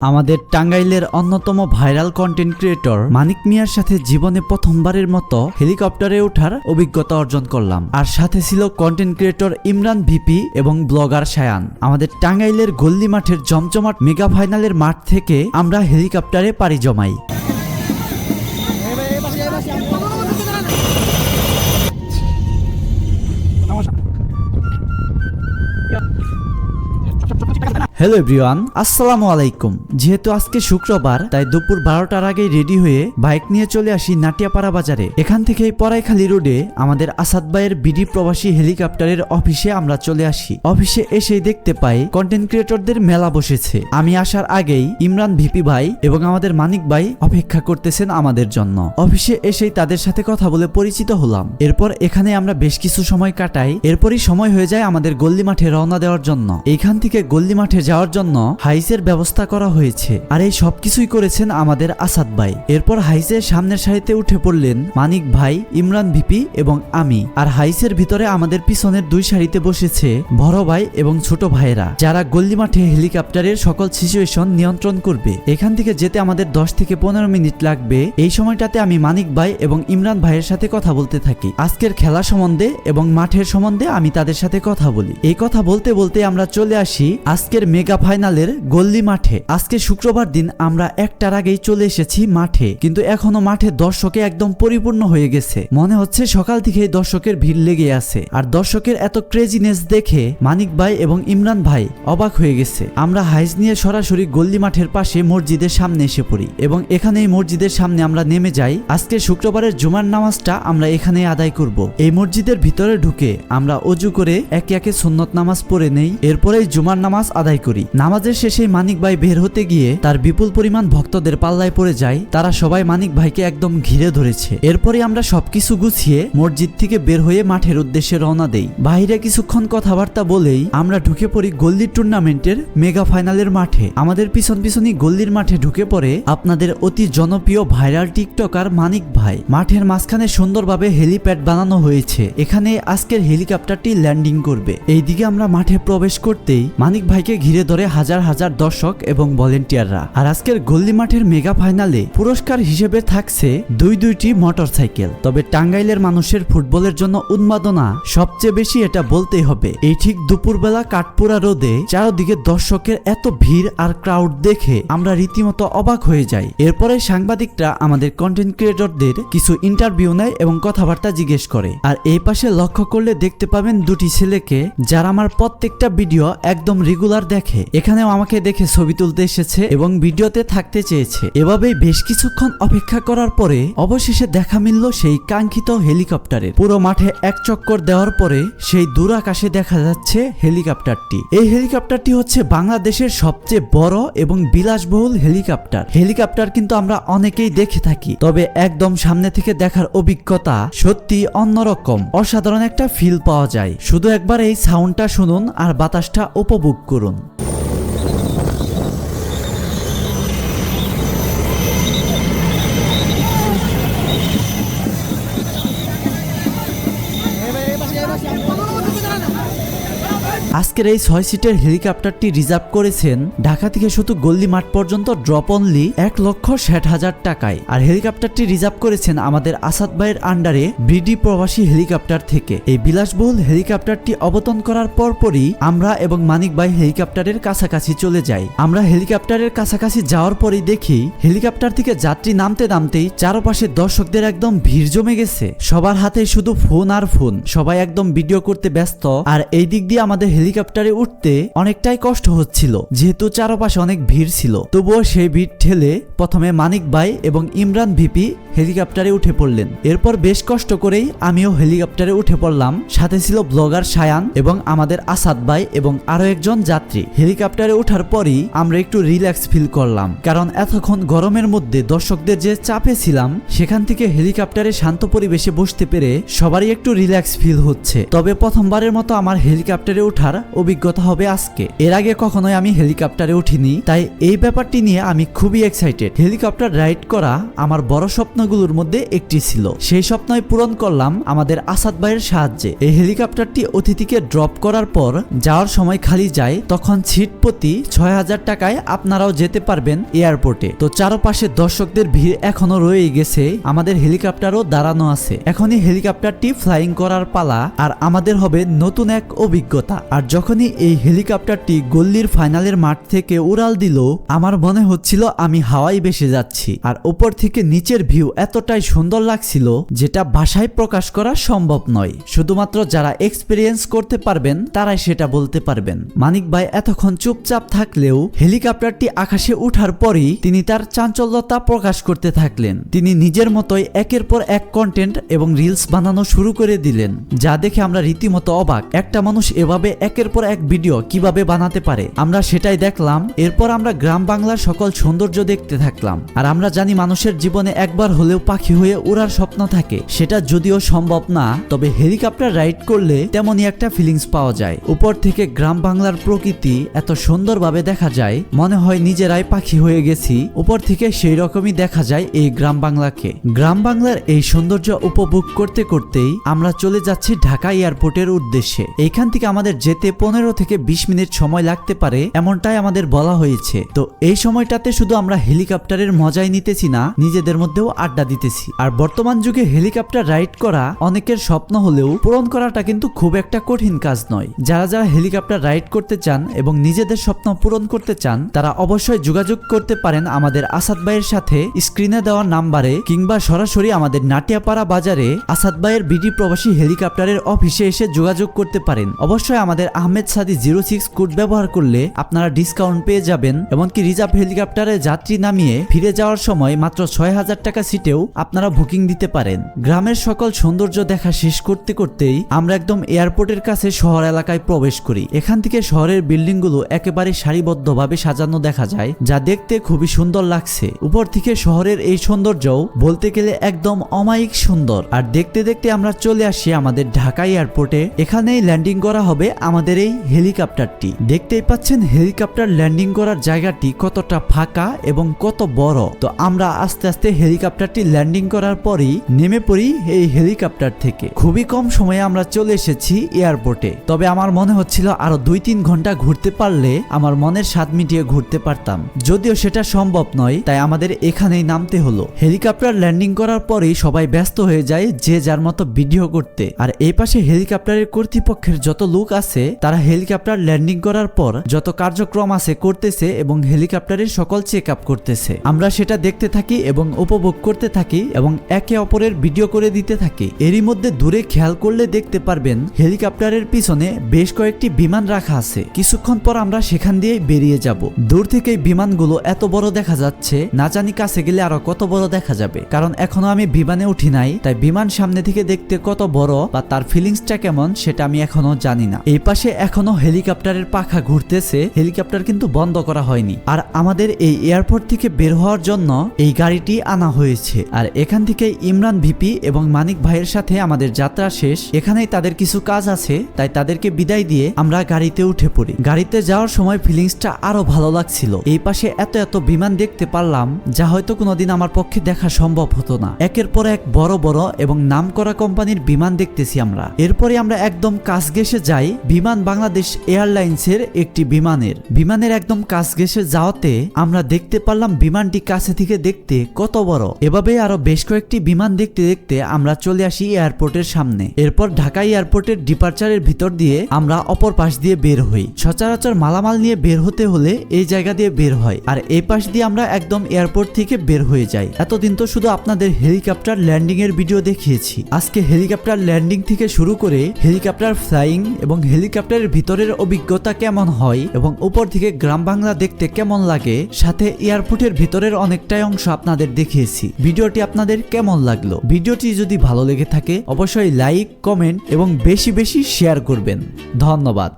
আমাদের টাঙ্গাইলের অন্যতম ভাইরাল কন্টেন্ট ক্রিয়েটর মানিক মিয়ার সাথে জীবনে প্রথমবারের মতো হেলিকপ্টারে ওঠার অভিজ্ঞতা অর্জন করলাম। আর সাথে ছিল কন্টেন্ট ক্রিয়েটর ইমরান ভিপি এবং ব্লগার সায়ান। আমাদের টাঙ্গাইলের গল্লি মাঠের জমজমাট মেগা ফাইনালের মাঠ থেকে আমরা হেলিকপ্টারে পাড়ি জমাই। হ্যালো এভরিওয়ান, আসসালামু আলাইকুম। যেহেতু আজকে শুক্রবার, তাই দুপুর বারোটার আগেই রেডি হয়ে বাইক নিয়ে চলে আসি নাটিয়াপাড়া বাজারে। এখান থেকেই পরাইখালী রোডে আমাদের আসাদ ভাইয়ের বিডি প্রবাসী হেলিকপ্টারের অফিসে আমরা চলে আসি। অফিসে এসেই দেখতে পাই কন্টেন্ট ক্রিয়েটরদের মেলা বসেছে। আমি আসার আগেই ইমরান ভিপি ভাই এবং আমাদের মানিক ভাই অপেক্ষা করতেছেন আমাদের জন্য। অফিসে এসেই তাদের সাথে কথা বলে পরিচিত হলাম। এরপর এখানে আমরা বেশ কিছু সময় কাটাই। এরপরই সময় হয়ে যায় আমাদের গল্লি মাঠে রওনা দেওয়ার জন্য। এখান থেকে গল্লি মাঠে যাওয়ার জন্য হাইসের ব্যবস্থা করা হয়েছে। আর এই সবকিছুই করেছেন আমাদের আসাদ ভাই। এরপর হাইসের সামনের সারিতে উঠে পড়লেন মানিক ভাই, ইমরান ভিপি এবং আমি। আর হাইসের ভিতরে আমাদের পিছনের দুই সারিতে বসেছে বড় ভাই এবং ছোট ভাইয়েরা, যারা গল্লি মাঠে হেলিকপ্টারের সকল সিচুয়েশন নিয়ন্ত্রণ করবে। এখান থেকে যেতে আমাদের দশ থেকে পনেরো মিনিট লাগবে। এই সময়টাতে আমি মানিক ভাই এবং ইমরান ভাইয়ের সাথে কথা বলতে থাকি। আজকের খেলা সম্বন্ধে এবং মাঠের সম্বন্ধে আমি তাদের সাথে কথা বলি। এই কথা বলতে বলতে আমরা চলে আসি আজকের মেগা ফাইনালের গল্লি মাঠে। আজকে শুক্রবার দিন আমরা একটার আগেই চলে এসেছি মাঠে, কিন্তু এখনও মাঠে দর্শকে একদম পরিপূর্ণ হয়ে গেছে। মনে হচ্ছে সকাল থেকেই দর্শকের ভিড় লেগে আছে, আর দর্শকের এত ক্রেজিনেস দেখে মানিক ভাই এবং ইমরান ভাই অবাক হয়ে গেছে। আমরা হাইজ নিয়ে সরাসরি গল্লি মাঠের পাশে মসজিদের সামনে এসে পড়ি, এবং এখানেই মসজিদের সামনে আমরা নেমে যাই। আজকে শুক্রবারের জুমার নামাজটা আমরা এখানে আদায় করব। এই মসজিদের ভিতরে ঢুকে আমরা অজু করে একে একে সুন্নত নামাজ পড়ে নেই, এরপরেই জুমার নামাজ আদায় করি। নামাজের শেষে মানিক ভাই বের হতে গিয়ে তার বিপুল পরিমাণ ভক্তদের পাল্লায় পড়ে যায়। তারা সবাই মানিক ভাইকে একদম ঘিরে ধরেছে। এরপরে আমরা সবকিছু গুছিয়ে মসজিদ থেকে বের হয়ে মাঠের উদ্দেশ্যে রওনা দেই। বাইরে কিছুক্ষণ কথাবার্তা বলেই আমরা ঢুকে পড়ি গল্লি টুর্নামেন্টের মেগা ফাইনালের মাঠে। আমাদের পিছন পিছনই গল্লির মাঠে ঢুকে পড়ে আপনাদের অতি জনপ্রিয় ভাইরাল টিকটকার মানিক ভাই। মাঠের মাঝখানে সুন্দরভাবে হেলিপ্যাড বানানো হয়েছে। এখানে আজকের হেলিকপ্টারটি ল্যান্ডিং করবে। এইদিকে আমরা মাঠে প্রবেশ করতেই মানিক ভাইকে ঘিরে ধরে হাজার হাজার দর্শক এবং ভলেন্টিয়াররা। আর আজকের গল্লি মাঠের মেগা ফাইনালে পুরস্কার হিসেবে থাকছে দুই দুইটি মোটরসাইকেল। তবে টাঙ্গাইলের মানুষের ফুটবলের জন্য উন্মাদনা সবচেয়ে বেশি এটা বলতেই হবে। এই ঠিক দুপুরবেলা কাঠপুরা রোদে চারদিকে দর্শকের এত ভিড় আর ক্রাউড দেখে আমরা রীতিমতো অবাক হয়ে যাই। এরপরে সাংবাদিকরা আমাদের কন্টেন্ট ক্রিয়েটরদের কিছু ইন্টারভিউ নেয় এবং কথাবার্তা জিজ্ঞেস করে। আর এই পাশে লক্ষ্য করলে দেখতে পাবেন দুটি ছেলেকে যারা আমার প্রত্যেকটা ভিডিও একদম রেগুলার দেখে। এখানেও আমাকে দেখে ছবি তুলতে এসেছে এবং ভিডিওতে থাকতে চেয়েছে। এভাবেই বেশ কিছুক্ষণ অপেক্ষা করার পরে অবশেষে দেখা মিলল সেই কাঙ্ক্ষিত হেলিকপ্টারের। পুরো মাঠে এক চক্কর দেওয়ার পরে সেই দূর আকাশে দেখা যাচ্ছে হেলিকপ্টারটি। এই হেলিকপ্টারটি হচ্ছে বাংলাদেশের সবচেয়ে বড় এবং বিলাসবহুল হেলিকপ্টার। হেলিকপ্টার কিন্তু আমরা অনেকেই দেখে থাকি, তবে একদম সামনে থেকে দেখার অভিজ্ঞতা সত্যি অন্যরকম। অসাধারণ একটা ফিল পাওয়া যায়। শুধু একবার এই সাউন্ডটা শুনুন আর বাতাসটা উপভোগ করুন। আজকের এই ছয় সিটের হেলিকপ্টারটি রিজার্ভ করেছেন ঢাকা থেকে শুধু গল্লি মাঠ পর্যন্ত ড্রপ অনলি এক লক্ষ ষাট হাজার টাকায়। আর হেলিকপ্টারটি রিজার্ভ করেছেন আমাদের আসাদ ভাইয়ের আন্ডারে বিডি প্রবাসী হেলিকপ্টার থেকে। এই বিলাসবহুল হেলিকপ্টারটি অবতরণ করার পরপরই আমরা এবং মানিক ভাই হেলিকপ্টারের কাছাকাছি চলে যাই। আমরা হেলিকপ্টারের কাছাকাছি যাওয়ার পরেই দেখি হেলিকপ্টার থেকে যাত্রী নামতে নামতেই চারপাশে দর্শকদের একদম ভিড় জমে গেছে। সবার হাতে শুধু ফোন আর ফোন। সবাই একদম ভিডিও করতে ব্যস্ত। আর এই দিক দিয়ে আমাদের হেলিকপ্টারে উঠতে অনেকটাই কষ্ট হচ্ছিল, যেহেতু চারপাশে অনেক ভিড় ছিল। তবুও সেই ভিড় ঠেলে প্রথমে মানিক ভাই এবং ইমরান ভিপি হেলিকপ্টারে উঠে পড়লেন। এরপর বেশ কষ্ট করেই আমিও হেলিকপ্টারে উঠে পড়লাম। সাথে ছিল ব্লগার সায়ান এবং আমাদের আসাদ ভাই এবং আরও একজন যাত্রী। হেলিকপ্টারে ওঠার পরই আমরা একটু রিল্যাক্স ফিল করলাম, কারণ এতক্ষণ গরমের মধ্যে দর্শকদের যে চাপে ছিলাম, সেখান থেকে হেলিকপ্টারে শান্ত পরিবেশে বসতে পেরে সবারই একটু রিল্যাক্স ফিল হচ্ছে। তবে প্রথমবারের মতো আমার হেলিকপ্টারে ওঠার অভিজ্ঞতা হবে আজকে। এর আগে কখনোই আমি হেলিকপ্টারে উঠিনি, তাই এই ব্যাপারটি নিয়ে আমি খুবই এক্সাইটেড হেলিকপ্টার রাইড করা আমার বড় স্বপ্নগুলোর মধ্যে একটি ছিল। সেই স্বপ্নই পূরণ করলাম আমাদের আসাদ ভাইয়ের সাহায্যে। এই হেলিকপ্টারটি অতিথিকে ড্রপ করার পর যাওয়ার সময় খালি যায়, তখন সিট প্রতি ছয় হাজার টাকায় আপনারাও যেতে পারবেন এয়ারপোর্টে। তো চারপাশে দর্শকদের ভিড় এখনও রয়ে গেছে, আমাদের হেলিকপ্টারও দাঁড়ানো আছে। এখনই হেলিকপ্টারটি ফ্লাইং করার পালা, আর আমাদের হবে নতুন এক অভিজ্ঞতা। আর যখনই এই হেলিকপ্টারটি গল্লির ফাইনালের মাঠ থেকে উড়াল দিল, আমার মনে হচ্ছিল আমি হাওয়াই বেসে যাচ্ছি। আর উপর থেকে নিচের ভিউ এতটাই সুন্দর লাগছিল যেটা ভাষায় প্রকাশ করা সম্ভব নয়। শুধুমাত্র যারা এক্সপিরিয়েন্স করতে পারবেন, তারাই সেটা বলতে পারবেন। মানিক ভাই এতক্ষণ চুপচাপ থাকলেও হেলিকপ্টারটি আকাশে উঠার পরই তিনি তার চাঞ্চল্যতা প্রকাশ করতে থাকলেন। তিনি নিজের মতোই একের পর এক কন্টেন্ট এবং রিলস বানানো শুরু করে দিলেন, যা দেখে আমরা রীতিমতো অবাক। একটা মানুষ এভাবে একের পর এক ভিডিও কীভাবে বানাতে পারে। আমরা সেটাই দেখলাম, এরপর আমরা গ্রাম বাংলার সকল সৌন্দর্য দেখতে থাকলাম। আর আমরা জানি মানুষের জীবনে একবার হলেও পাখি হয়ে উড়ার স্বপ্ন থাকে। সেটা যদিও সম্ভব না, তবে হেলিকপ্টার রাইড করলে তেমনই একটা ফিলিংস পাওয়া যায়। উপর থেকে গ্রাম বাংলার প্রকৃতি এত সুন্দরভাবে দেখা যায়, মনে হয় নিজেরাই পাখি হয়ে গেছি। উপর থেকে সেই রকমই দেখা যায় এই গ্রাম বাংলাকে। গ্রাম বাংলার এই সৌন্দর্য উপভোগ করতে করতেই আমরা চলে যাচ্ছি ঢাকা এয়ারপোর্টের উদ্দেশ্যে। এইখান থেকে আমাদের যেতে পনেরো থেকে বিশ মিনিট সময় লাগতে পারে, এমনটাই আমাদের বলা হয়েছে। তো এই সময়টাতে শুধু আমরা হেলিকপ্টারের মজাই নিতেছি না, নিজেদের মধ্যেও আড্ডা দিতেছি। আর বর্তমান যুগে হেলিকপ্টার রাইড করা অনেকের স্বপ্ন হলেও পূরণ করাটা কিন্তু খুব একটা কঠিন কাজ নয়। যারা যারা হেলিকপ্টার রাইড করতে চান এবং নিজেদের স্বপ্ন পূরণ করতে চান, তারা অবশ্যই যোগাযোগ করতে পারেন আমাদের আসাদ ভাইয়ের সাথে স্ক্রিনে দেওয়া নাম্বারে, কিংবা সরাসরি আমাদের নাটিয়াপাড়া বাজারে আসাদ ভাইয়ের বিডি প্রবাসী হেলিকপ্টারের অফিসে এসে যোগাযোগ করতে পারেন। অবশ্যই আমাদের Ahmed Sadi zero six code ব্যবহার করলে আপনারা ডিসকাউন্ট পেয়ে যাবেন, এমনকি রিজার্ভ হেলিকপ্টারে যাত্রী নামিয়ে ফিরে যাওয়ার সময় মাত্র ছয় হাজার টাকা সিটেও আপনারা বুকিং দিতে পারেন। গ্রামের সকল সৌন্দর্য দেখা শেষ করতে করতেই আমরা একদম এয়ারপোর্টের কাছে শহর এলাকায় প্রবেশ করি। এখান থেকে শহরের বিল্ডিংগুলো একেবারে সারিবদ্ধভাবে সাজানো দেখা যায়, যা দেখতে খুবই সুন্দর লাগছে। উপর থেকে শহরের এই সৌন্দর্যও বলতে গেলে একদম অমায়িক সুন্দর। আর দেখতে দেখতে আমরা চলে আসি আমাদের ঢাকা এয়ারপোর্টে। এখানেই ল্যান্ডিং করা হবে আমাদের এই হেলিকপ্টারটি। দেখতেই পাচ্ছেন হেলিকপ্টার ল্যান্ডিং করার জায়গাটি কতটা ফাঁকা এবং কত বড়। তো আমরা আস্তে আস্তে হেলিকপ্টারটি ল্যান্ডিং করার পরই নেমে পড়ি এই হেলিকপ্টার থেকে। খুবই কম সময়ে আমরা চলে এসেছি এয়ারপোর্টে। তবে আমার মনে হচ্ছিল আরও দুই তিন ঘণ্টা ঘুরতে পারলে আমার মনের স্বাদ মিটিয়ে ঘুরতে পারতাম। যদিও সেটা সম্ভব নয়, তাই আমাদের এখানেই নামতে হলো। হেলিকপ্টার ল্যান্ডিং করার পরেই সবাই ব্যস্ত হয়ে যায় যে যার মতো ভিডিও করতে। আর এই পাশে হেলিকপ্টারের কর্তৃপক্ষের যত লোক আছে তারা হেলিকপ্টার ল্যান্ডিং করার পর যত কার্যক্রম আছে করতেছে এবং হেলিকপ্টারের সকল চেক আপ করতেছে। আমরা সেটা দেখতে থাকি এবং উপভোগ করতে থাকি এবং একে অপরের ভিডিও করে দিতে থাকি। এরই মধ্যে দূরে খেয়াল করলে দেখতে পারবেন, হেলিকপ্টারের পিছনে বেশ কয়েকটি বিমান রাখা আছে। কিছুক্ষণ পর আমরা সেখান দিয়ে বেরিয়ে যাব। দূর থেকে বিমানগুলো এত বড় দেখা যাচ্ছে, না জানি কাছে গেলে আরও কত বড় দেখা যাবে। কারণ এখনও আমি বিমানে উঠি নাই, তাই বিমান সামনে থেকে দেখতে কত বড় বা তার ফিলিংসটা কেমন সেটা আমি এখনও জানি না। এই পাশে এখনও হেলিকপ্টারের পাখা ঘুরতেছে, হেলিকপ্টার কিন্তু বন্ধ করা হয়নি। আর আমাদের এই এয়ারপোর্ট থেকে বের হওয়ার জন্য এই গাড়িটি আনা হয়েছে। আর এখান থেকে ইমরান ভিপি এবং মানিক ভাইয়ের সাথে আমাদের যাত্রা শেষ। এখানেই তাদের কিছু কাজ আছে, তাই তাদেরকে বিদায় দিয়ে আমরা গাড়িতে উঠে পড়ি। গাড়িতে যাওয়ার সময় ফিলিংসটা আরও ভালো লাগছিল। এই পাশে এত এত বিমান দেখতে পারলাম, যা হয়তো কোনোদিন আমার পক্ষে দেখা সম্ভব হতো না। একের পর এক বড় বড় এবং নাম করা কোম্পানির বিমান দেখতেছি আমরা। এরপরে আমরা একদম কাছ ঘেসে যাই, বিমান বাংলাদেশ এয়ারলাইন্সের একটি বিমানের। বিমানের একদম কাছ ঘেসে যাওয়াতে আমরা দেখতে পারলাম বিমানটি কাছে থেকে দেখতে কত বড়। এভাবে আরও বেশ কয়েকটি বিমান দেখতে দেখতে আমরা চলে আসি এয়ারপোর্টের সামনে। এরপর ঢাকা এয়ারপোর্টের ডিপার্চারের ভিতর দিয়ে আমরা অপর পাশ দিয়ে বের হই। সচরাচর মালামাল নিয়ে বের হতে হলে এই জায়গা দিয়ে বের হয় আর এই পাশ দিয়ে আমরা একদম এয়ারপোর্ট থেকে বের হয়ে যাই। এতদিন তো শুধু আপনাদের হেলিকপ্টার ল্যান্ডিং এর ভিডিও দেখিয়েছি। আজকে হেলিকপ্টার ল্যান্ডিং থেকে শুরু করে হেলিকপ্টার ফ্লাইং এবং হেলিকপ্টারের ভিতরের অভিজ্ঞতা কেমন হয় এবং উপর থেকে গ্রাম বাংলা দেখতে কেমন লাগে, সাথে এয়ারপোর্টের ভিতরের অনেকটাই অংশ আপনাদের দেখিয়েছি। ভিডিওটি আপনাদের কেমন লাগল? ভিডিওটি যদি ভালো লেগে থাকে, অবশ্যই লাইক, কমেন্ট এবং বেশি বেশি শেয়ার করবেন। ধন্যবাদ।